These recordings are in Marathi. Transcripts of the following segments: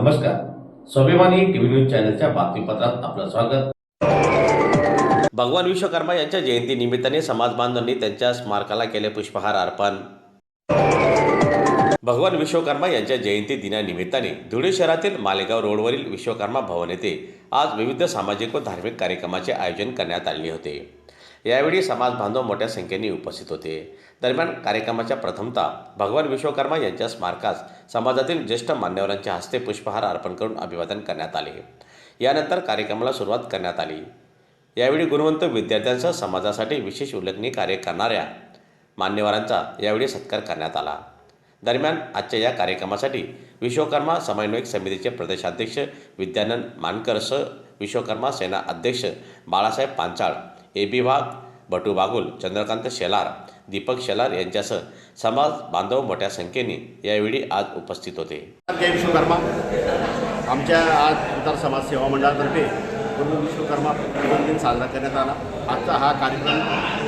नमस्कार. स्वाभिमानी टीव्ही न्यूज चॅनलच्या बातमीपत्रात आपलं स्वागत. भगवान विश्वकर्मा यांच्या जयंती निमित्ताने समाज बांधवांनी त्यांच्या स्मारकाला केले पुष्पहार अर्पण. भगवान विश्वकर्मा यांच्या जयंती दिनानिमित्ताने धुळे शहरातील मालेगाव रोडवरील विश्वकर्मा भवन येथे आज विविध सामाजिक व धार्मिक कार्यक्रमाचे आयोजन करण्यात आले होते. यावेळी समाज बांधव मोठ्या संख्येने उपस्थित होते. दरम्यान कार्यक्रमाच्या प्रथमता भगवान विश्वकर्मा यांच्या स्मारकास समाजातील ज्येष्ठ मान्यवरांच्या हस्ते पुष्पहार अर्पण करून अभिवादन करण्यात आले. यानंतर कार्यक्रमाला सुरुवात करण्यात आली. यावेळी गुणवंत विद्यार्थ्यांसह समाजासाठी विशेष उल्लेखनीय कार्य करणाऱ्या मान्यवरांचा यावेळी सत्कार करण्यात आला. दरम्यान आजच्या या कार्यक्रमासाठी विश्वकर्मा समन्वयक समितीचे प्रदेशाध्यक्ष विद्यानंद मानकरसह विश्वकर्मा सेना अध्यक्ष बाळासाहेब पांचाळ ए बी वाघ बटू बागुल चंद्रकांत शेलार दीपक शेलार यांच्यासह समाज बांधव मोठ्या संख्येने यावेळी आज उपस्थित होते. जय विश्वकर्मा. आमच्या आज उतार समाज सेवा मंडळातर्फे पूर्ण विश्वकर्मा पूजन दिन साजरा करण्यात आला. आजचा हा कार्यक्रम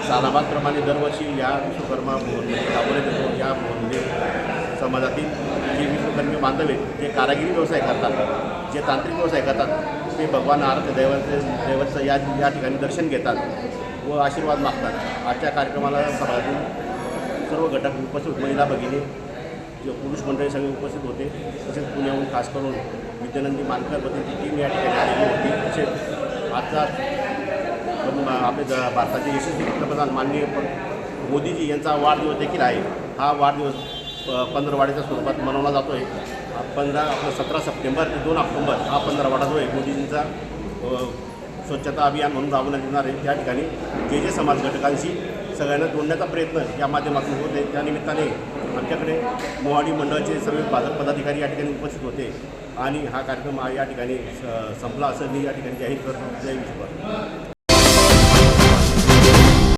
सालाबादप्रमाणे दरवर्षी या विश्वकर्मा भवनमध्ये या भवनमध्ये समाजातील जे बांधले बांधव आहेत जे कारागिरी व्यवसाय करतात जे तांत्रिक व्यवसाय करतात ते भगवान आराध्य दैवाचे दैवाचं या या ठिकाणी दर्शन घेतात व आशीर्वाद मागतात. आजच्या कार्यक्रमाला समाजातील सर्व घटक उपस्थित महिला भगिनी जे पुरुष मंडळी सगळे उपस्थित होते तसेच पुण्याहून खास करून विद्यानंदी मानकर ती टीम या ठिकाणी आलेली होती तसेच आजचा आपले भारताचे यशस्वी पंतप्रधान माननीय मोदीजी यांचा वाढदिवस देखील आहे. हा वाढदिवस पंधरवाड्याच्या स्वरूपात मनवला जातो आहे पंधरा आपलं सतरा सप्टेंबर ते दोन ऑक्टोंबर हा पंधरवाडा जो आहे मोदीजींचा स्वच्छता अभियान म्हणून राबवण्यात येणार आहे. त्या ठिकाणी जे जे समाज घटकांशी सगळ्यांना जोडण्याचा प्रयत्न या माध्यमातून होत आहे. त्यानिमित्ताने आमच्याकडे मोहाडी मंडळाचे सर्व पालक पदाधिकारी या ठिकाणी उपस्थित होते आणि हा कार्यक्रम या ठिकाणी संपला असं मी या ठिकाणी जाहीर करतो. जय विश्वास